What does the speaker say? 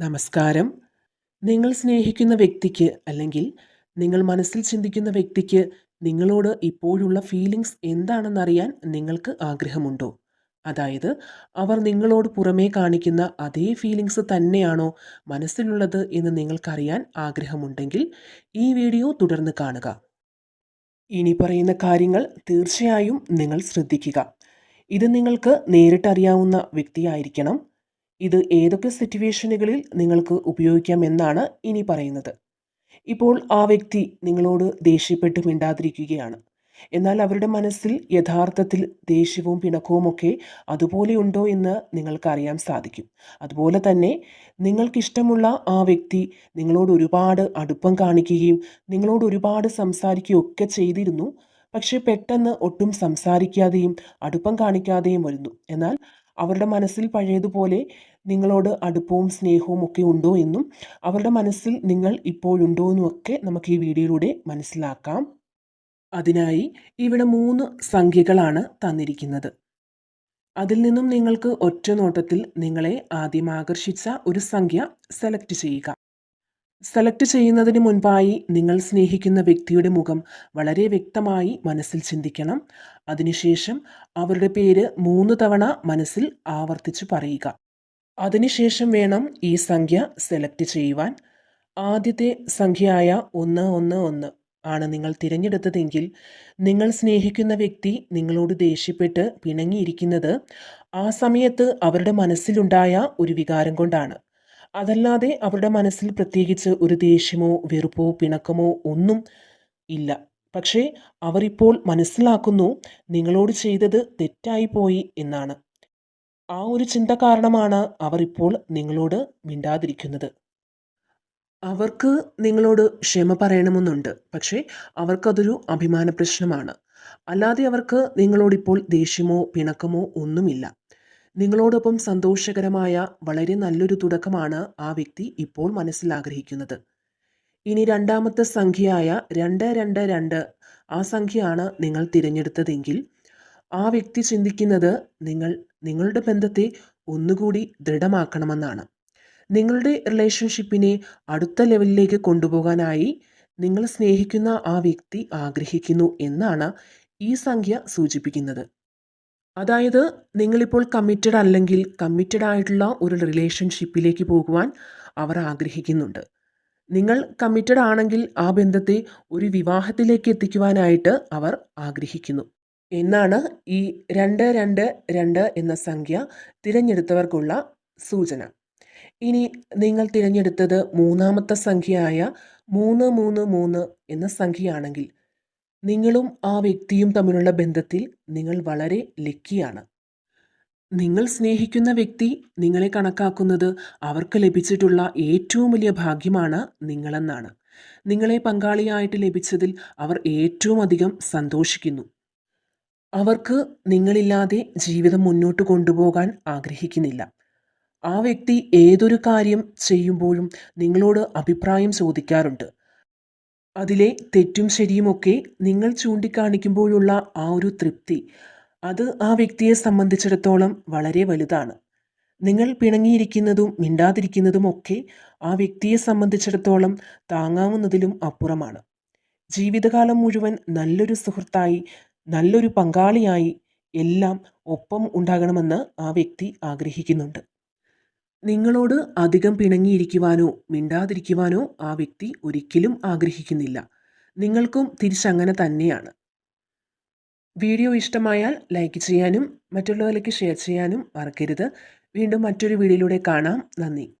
നമസ്കാരം. നിങ്ങൾ സ്നേഹിക്കുന്ന വ്യക്തിക്ക് അല്ലെങ്കിൽ നിങ്ങൾ മനസ്സിൽ ചിന്തിക്കുന്ന വ്യക്തിക്ക് നിങ്ങളോട് ഇപ്പോഴുള്ള ഫീലിങ്സ് എന്താണെന്നറിയാൻ നിങ്ങൾക്ക് ആഗ്രഹമുണ്ടോ? അതായത് അവർ നിങ്ങളോട് പുറമേ കാണിക്കുന്ന അതേ ഫീലിങ്സ് തന്നെയാണോ മനസ്സിലുള്ളത് എന്ന് നിങ്ങൾക്കറിയാൻ ആഗ്രഹമുണ്ടെങ്കിൽ ഈ വീഡിയോ തുടർന്ന് കാണുക. ഇനി പറയുന്ന കാര്യങ്ങൾ തീർച്ചയായും നിങ്ങൾ ശ്രദ്ധിക്കുക. ഇത് നിങ്ങൾക്ക് നേരിട്ടറിയാവുന്ന വ്യക്തിയായിരിക്കണം. ഇത് ഏതൊക്കെ സിറ്റുവേഷനുകളിൽ നിങ്ങൾക്ക് ഉപയോഗിക്കാം എന്നാണ് ഇനി പറയുന്നത്. ഇപ്പോൾ ആ വ്യക്തി നിങ്ങളോട് ദേഷ്യപ്പെട്ട് മിണ്ടാതിരിക്കുകയാണ്. എന്നാൽ അവരുടെ മനസ്സിൽ യഥാർത്ഥത്തിൽ ദേഷ്യവും പിണക്കവും ഒക്കെ അതുപോലെ ഉണ്ടോ എന്ന് നിങ്ങൾക്കറിയാൻ സാധിക്കും. അതുപോലെ തന്നെ നിങ്ങൾക്കിഷ്ടമുള്ള ആ വ്യക്തി നിങ്ങളോട് ഒരുപാട് അടുപ്പം കാണിക്കുകയും നിങ്ങളോട് ഒരുപാട് സംസാരിക്കുകയും ഒക്കെ ചെയ്തിരുന്നു. പക്ഷേ പെട്ടെന്ന് ഒട്ടും സംസാരിക്കാതെയും അടുപ്പം കാണിക്കാതെയും വരുന്നു. എന്നാൽ അവരുടെ മനസ്സിൽ പഴയതുപോലെ നിങ്ങളോട് അടുപ്പവും സ്നേഹവും ഒക്കെ ഉണ്ടോ എന്നും അവരുടെ മനസ്സിൽ നിങ്ങൾ ഇപ്പോഴുണ്ടോ എന്നുമൊക്കെ നമുക്ക് ഈ വീഡിയോയിലൂടെ മനസ്സിലാക്കാം. അതിനായി ഇവിടെ മൂന്ന് സംഖ്യകളാണ് തന്നിരിക്കുന്നത്. അതിൽ നിന്നും നിങ്ങൾക്ക് ഒറ്റ നോട്ടത്തിൽ നിങ്ങളെ ആദ്യം ആകർഷിച്ച ഒരു സംഖ്യ സെലക്ട് ചെയ്യുക. സെലക്ട് ചെയ്യുന്നതിന് മുൻപായി നിങ്ങൾ സ്നേഹിക്കുന്ന വ്യക്തിയുടെ മുഖം വളരെ വ്യക്തമായി മനസ്സിൽ ചിന്തിക്കണം. അതിനുശേഷം അവരുടെ പേര് മൂന്ന് തവണ മനസ്സിൽ ആവർത്തിച്ച് പറയുക. അതിനുശേഷം വേണം ഈ സംഖ്യ സെലക്ട് ചെയ്യുവാൻ. ആദ്യത്തെ സംഖ്യയായ ഒന്ന് ഒന്ന് ഒന്ന് ആണ് നിങ്ങൾ തിരഞ്ഞെടുത്തതെങ്കിൽ നിങ്ങൾ സ്നേഹിക്കുന്ന വ്യക്തി നിങ്ങളോട് ദേഷ്യപ്പെട്ട് പിണങ്ങിയിരിക്കുന്നത് ആ സമയത്ത് അവരുടെ മനസ്സിലുണ്ടായ ഒരു വികാരം കൊണ്ടാണ്. അതല്ലാതെ അവരുടെ മനസ്സിൽ പ്രത്യേകിച്ച് ഒരു ദേഷ്യമോ വെറുപ്പോ പിണക്കമോ ഒന്നും ഇല്ല. പക്ഷേ അവരിപ്പോൾ മനസ്സിലാക്കുന്നു നിങ്ങളോട് ചെയ്തത് തെറ്റായിപ്പോയി എന്നാണ്. ആ ഒരു ചിന്ത കാരണമാണ് അവർ ഇപ്പോൾ നിങ്ങളോട് മിണ്ടാതിരിക്കുന്നത്. അവർക്ക് നിങ്ങളോട് ക്ഷമ പറയണമെന്നുണ്ട്. പക്ഷേ അവർക്കതൊരു അഭിമാന പ്രശ്നമാണ്. അല്ലാതെ അവർക്ക് നിങ്ങളോടിപ്പോൾ ദേഷ്യമോ പിണക്കമോ ഒന്നുമില്ല. നിങ്ങളോടൊപ്പം സന്തോഷകരമായ വളരെ നല്ലൊരു തുടക്കമാണ് ആ വ്യക്തി ഇപ്പോൾ മനസ്സിൽ ആഗ്രഹിക്കുന്നത്. ഇനി രണ്ടാമത്തെ സംഖ്യയായ രണ്ട് രണ്ട് രണ്ട് ആ സംഖ്യയാണ് നിങ്ങൾ തിരഞ്ഞെടുത്തതെങ്കിൽ ആ വ്യക്തി ചിന്തിക്കുന്നത് നിങ്ങൾ നിങ്ങളുടെ ബന്ധത്തെ ഒന്നുകൂടി ദൃഢമാക്കണമെന്നാണ്. നിങ്ങളുടെ റിലേഷൻഷിപ്പിനെ അടുത്ത ലെവലിലേക്ക് കൊണ്ടുപോകാനായി നിങ്ങൾ സ്നേഹിക്കുന്ന ആ വ്യക്തി ആഗ്രഹിക്കുന്നു എന്നാണ് ഈ സംഖ്യ സൂചിപ്പിക്കുന്നത്. അതായത് നിങ്ങളിപ്പോൾ കമ്മിറ്റഡ് അല്ലെങ്കിൽ കമ്മിറ്റഡ് ആയിട്ടുള്ള ഒരു റിലേഷൻഷിപ്പിലേക്ക് പോകുവാൻ അവർ ആഗ്രഹിക്കുന്നുണ്ട്. നിങ്ങൾ കമ്മിറ്റഡ് ആണെങ്കിൽ ആ ബന്ധത്തെ ഒരു വിവാഹത്തിലേക്ക് എത്തിക്കുവാനായിട്ട് അവർ ആഗ്രഹിക്കുന്നു. എന്നാണ് ഈ രണ്ട് രണ്ട് രണ്ട് എന്ന സംഖ്യ തിരഞ്ഞെടുത്തവർക്കുള്ള സൂചന. ഇനി നിങ്ങൾ തിരഞ്ഞെടുത്തത് മൂന്നാമത്തെ സംഖ്യയായ മൂന്ന് മൂന്ന് മൂന്ന് എന്ന സംഖ്യയാണെങ്കിൽ നിങ്ങളും ആ വ്യക്തിയും തമ്മിലുള്ള ബന്ധത്തിൽ നിങ്ങൾ വളരെ ലക്കിയാണ്. നിങ്ങൾ സ്നേഹിക്കുന്ന വ്യക്തി നിങ്ങളെ കണക്കാക്കുന്നത് അവർക്ക് ലഭിച്ചിട്ടുള്ള ഏറ്റവും വലിയ ഭാഗ്യമാണ് നിങ്ങളെന്നാണ്. നിങ്ങളെ പങ്കാളിയായിട്ട് ലഭിച്ചതിൽ അവർ ഏറ്റവും അധികം സന്തോഷിക്കുന്നു. അവർക്ക് നിങ്ങളില്ലാതെ ജീവിതം മുന്നോട്ട് കൊണ്ടുപോകാൻ ആഗ്രഹിക്കുന്നില്ല. ആ വ്യക്തി ഏതൊരു കാര്യം ചെയ്യുമ്പോഴും നിങ്ങളോട് അഭിപ്രായം ചോദിക്കാറുണ്ട്. അതിലെ തെറ്റും ശരിയുമൊക്കെ നിങ്ങൾ ചൂണ്ടിക്കാണിക്കുമ്പോഴുള്ള ആ ഒരു തൃപ്തി. അത് ആ വ്യക്തിയെ സംബന്ധിച്ചിടത്തോളം വളരെ വലുതാണ്. നിങ്ങൾ പിണങ്ങിയിരിക്കുന്നതും മിണ്ടാതിരിക്കുന്നതും ഒക്കെ ആ വ്യക്തിയെ സംബന്ധിച്ചിടത്തോളം താങ്ങാവുന്നതിലും അപ്പുറമാണ്. ജീവിതകാലം മുഴുവൻ നല്ലൊരു സുഹൃത്തായി നല്ലൊരു പങ്കാളിയായി എല്ലാം ഒപ്പം ഉണ്ടാകണമെന്ന് ആ വ്യക്തി ആഗ്രഹിക്കുന്നുണ്ട്. നിങ്ങളോട് അധികം പിണങ്ങിയിരിക്കുവാനോ മിണ്ടാതിരിക്കുവാനോ ആ വ്യക്തി ഒരിക്കലും ആഗ്രഹിക്കുന്നില്ല. നിങ്ങൾക്കും തിരിച്ചങ്ങനെ തന്നെയാണ്. വീഡിയോ ഇഷ്ടമായാൽ ലൈക്ക് ചെയ്യാനും മറ്റുള്ളവരിലേക്ക് ഷെയർ ചെയ്യാനും മറക്കരുത്. വീണ്ടും മറ്റൊരു വീഡിയോയിലൂടെ കാണാം. നന്ദി.